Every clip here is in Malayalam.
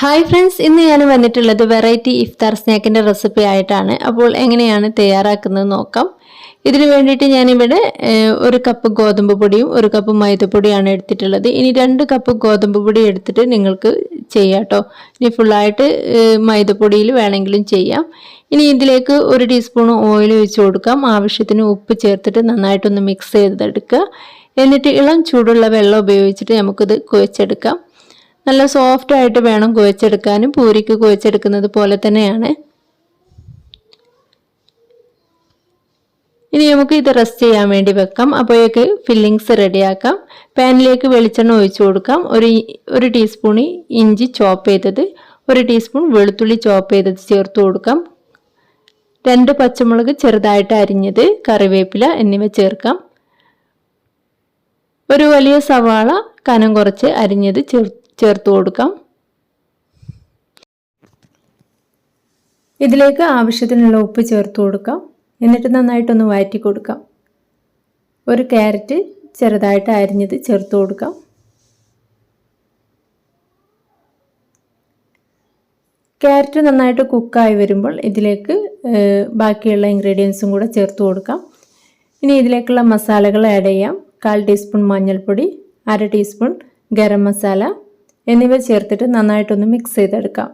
ഹായ് ഫ്രണ്ട്സ് ഇന്ന് ഞാൻ വന്നിട്ടുള്ളത് വെറൈറ്റി ഇഫ്താർ സ്നാക്കിന്റെ റെസിപ്പി ആയിട്ടാണ്. അപ്പോൾ എങ്ങനെയാണ് തയ്യാറാക്കുന്നത് നോക്കാം. ഇതിന് വേണ്ടിയിട്ട് ഞാനിവിടെ ഒരു കപ്പ് ഗോതമ്പ് പൊടിയും ഒരു കപ്പ് മൈദപ്പൊടിയാണ് എടുത്തിട്ടുള്ളത്. ഇനി രണ്ട് കപ്പ് ഗോതമ്പ് പൊടി എടുത്തിട്ട് നിങ്ങൾക്ക് ചെയ്യാം കേട്ടോ ഇനി ഫുള്ളായിട്ട് മൈദപ്പൊടിയിൽ വേണമെങ്കിലും ചെയ്യാം. ഇനി ഇതിലേക്ക് ഒരു ടീസ്പൂൺ ഓയിൽ ഒഴിച്ച് കൊടുക്കാം. ആവശ്യത്തിന് ഉപ്പ് ചേർത്തിട്ട് നന്നായിട്ടൊന്ന് മിക്സ് ചെയ്തെടുക്കുക. എന്നിട്ട് ഇളം ചൂടുള്ള വെള്ളം ഉപയോഗിച്ചിട്ട് നമുക്കിത് കുഴച്ചെടുക്കാം. നല്ല സോഫ്റ്റ് ആയിട്ട് വേണം കുഴച്ചെടുക്കാനും പൂരിക്ക് കുഴച്ചെടുക്കുന്നത് പോലെ തന്നെയാണ്. ഇനി നമുക്ക് ഇത് റെസ്റ്റ് ചെയ്യാൻ വേണ്ടി വെക്കാം. അപ്പോഴേക്ക് ഫില്ലിങ്സ് റെഡിയാക്കാം. പാനിലേക്ക് വെളിച്ചെണ്ണ ഒഴിച്ചു കൊടുക്കാം. ഒരു ഒരു ടീസ്പൂൺ ഇഞ്ചി ചോപ്പ് ചെയ്തത് ഒരു ടീസ്പൂൺ വെളുത്തുള്ളി ചോപ്പ് ചെയ്തത് ചേർത്ത് കൊടുക്കാം. രണ്ട് പച്ചമുളക് ചെറുതായിട്ട് അരിഞ്ഞത് കറിവേപ്പില എന്നിവ ചേർക്കാം. ഒരു വലിയ സവാള കനം കുറച്ച് അരിഞ്ഞത് ചേർ ചേർത്ത് കൊടുക്കാം. ഇതിലേക്ക് ആവശ്യത്തിനുള്ള ഉപ്പ് ചേർത്ത് കൊടുക്കാം. എന്നിട്ട് നന്നായിട്ടൊന്ന് വഴറ്റി കൊടുക്കാം. ഒരു ക്യാരറ്റ് ചെറുതായിട്ട് അരിഞ്ഞത് ചേർത്ത് കൊടുക്കാം. ക്യാരറ്റ് നന്നായിട്ട് കുക്കായി വരുമ്പോൾ ഇതിലേക്ക് ബാക്കിയുള്ള ഇൻഗ്രീഡിയൻസും കൂടെ ചേർത്ത് കൊടുക്കാം. ഇനി ഇതിലേക്കുള്ള മസാലകൾ ആഡ് ചെയ്യാം. കാൽ ടീസ്പൂൺ മഞ്ഞൾപ്പൊടി അര ടീസ്പൂൺ ഗരം മസാല എന്നിവ ചേർത്തിട്ട് നന്നായിട്ടൊന്ന് മിക്സ് ചെയ്തെടുക്കാം.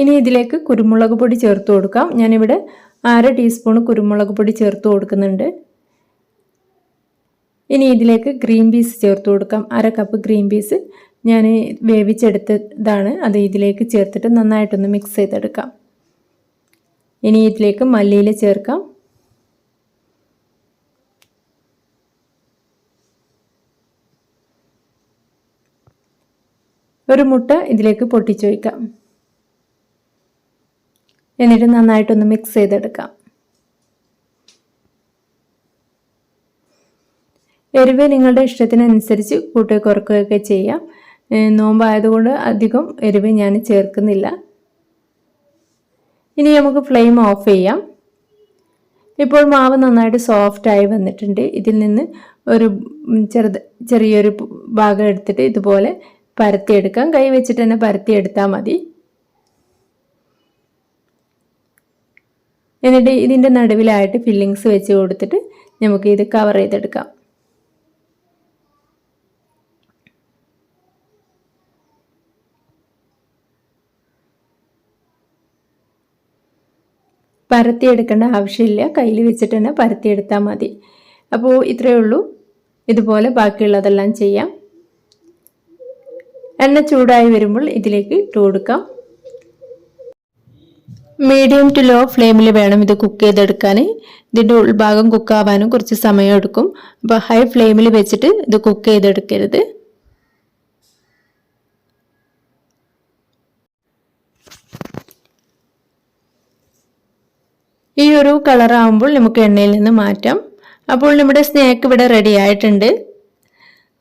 ഇനി ഇതിലേക്ക് കുരുമുളക് പൊടി ചേർത്ത് കൊടുക്കാം. ഞാനിവിടെ അര ടീസ്പൂൺ കുരുമുളക് പൊടി ചേർത്ത് കൊടുക്കുന്നുണ്ട്. ഇനി ഇതിലേക്ക് ഗ്രീൻ പീസ് ചേർത്ത് കൊടുക്കാം. അര കപ്പ് ഗ്രീൻ പീസ് ഞാൻ വേവിച്ചെടുത്തതാണ്. അത് ഇതിലേക്ക് ചേർത്തിട്ട് നന്നായിട്ടൊന്ന് മിക്സ് ചെയ്തെടുക്കാം. ഇനി ഇതിലേക്ക് മല്ലിയില ചേർക്കാം. ഒരു മുട്ട ഇതിലേക്ക് പൊട്ടിച്ചു വയ്ക്കാം. എന്നിട്ട് നന്നായിട്ടൊന്ന് മിക്സ് ചെയ്തെടുക്കാം. എരിവ് നിങ്ങളുടെ ഇഷ്ടത്തിനനുസരിച്ച് കൂട്ടി കുറക്കുകയൊക്കെ ചെയ്യാം നോമ്പായതുകൊണ്ട് അധികം എരിവ് ഞാൻ ചേർക്കുന്നില്ല. ഇനി നമുക്ക് ഫ്ലെയിം ഓഫ് ചെയ്യാം. ഇപ്പോൾ മാവ് നന്നായിട്ട് സോഫ്റ്റായി വന്നിട്ടുണ്ട്. ഇതിൽ നിന്ന് ഒരു ചെറുത് ചെറിയൊരു ഭാഗം എടുത്തിട്ട് ഇതുപോലെ പരത്തിയെടുക്കാം കൈ വെച്ചിട്ട് തന്നെ പരത്തിയെടുത്താൽ മതി. എന്നിട്ട് ഇതിന്റെ നടുവിലായിട്ട് ഫില്ലിങ്സ് വെച്ച് കൊടുത്തിട്ട് നമുക്ക് ഇത് കവർ ചെയ്തെടുക്കാം. പരത്തിയെടുക്കേണ്ട ആവശ്യമില്ല. കയ്യിൽ വെച്ചിട്ട് തന്നെ പരത്തിയെടുത്താൽ മതി. അപ്പോൾ ഇത്രയേ ഉള്ളൂ. ഇതുപോലെ ബാക്കിയുള്ളതെല്ലാം ചെയ്യാം. എണ്ണ ചൂടായി വരുമ്പോൾ ഇതിലേക്ക് ഇട്ട് കൊടുക്കാം. മീഡിയം ടു ലോ ഫ്ലെയിമിൽ വേണം ഇത് കുക്ക് ചെയ്തെടുക്കാൻ ഇതിന്റെ ഉൾഭാഗം കുക്കാവാനും കുറച്ച് സമയം എടുക്കും. അപ്പോൾ ഹൈ ഫ്ലെയിമിൽ വെച്ചിട്ട് ഇത് കുക്ക് ചെയ്തെടുക്കരുത്. ഈ ഒരു കളറാകുമ്പോൾ നമുക്ക് എണ്ണയിൽ നിന്ന് മാറ്റാം. അപ്പോൾ നമ്മുടെ സ്നാക്ക് ഇവിടെ റെഡി ആയിട്ടുണ്ട്.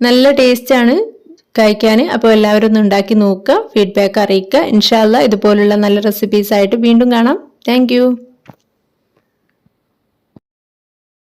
നല്ല ടേസ്റ്റാണ് കഴിക്കാൻ. അപ്പോൾ എല്ലാവരും ഒന്ന് ഉണ്ടാക്കി നോക്കുക ഫീഡ്ബാക്ക് അറിയിക്കുക. ഇൻഷാല്ല ഇതുപോലുള്ള നല്ല റെസിപ്പീസ് ആയിട്ട് വീണ്ടും കാണാം. താങ്ക്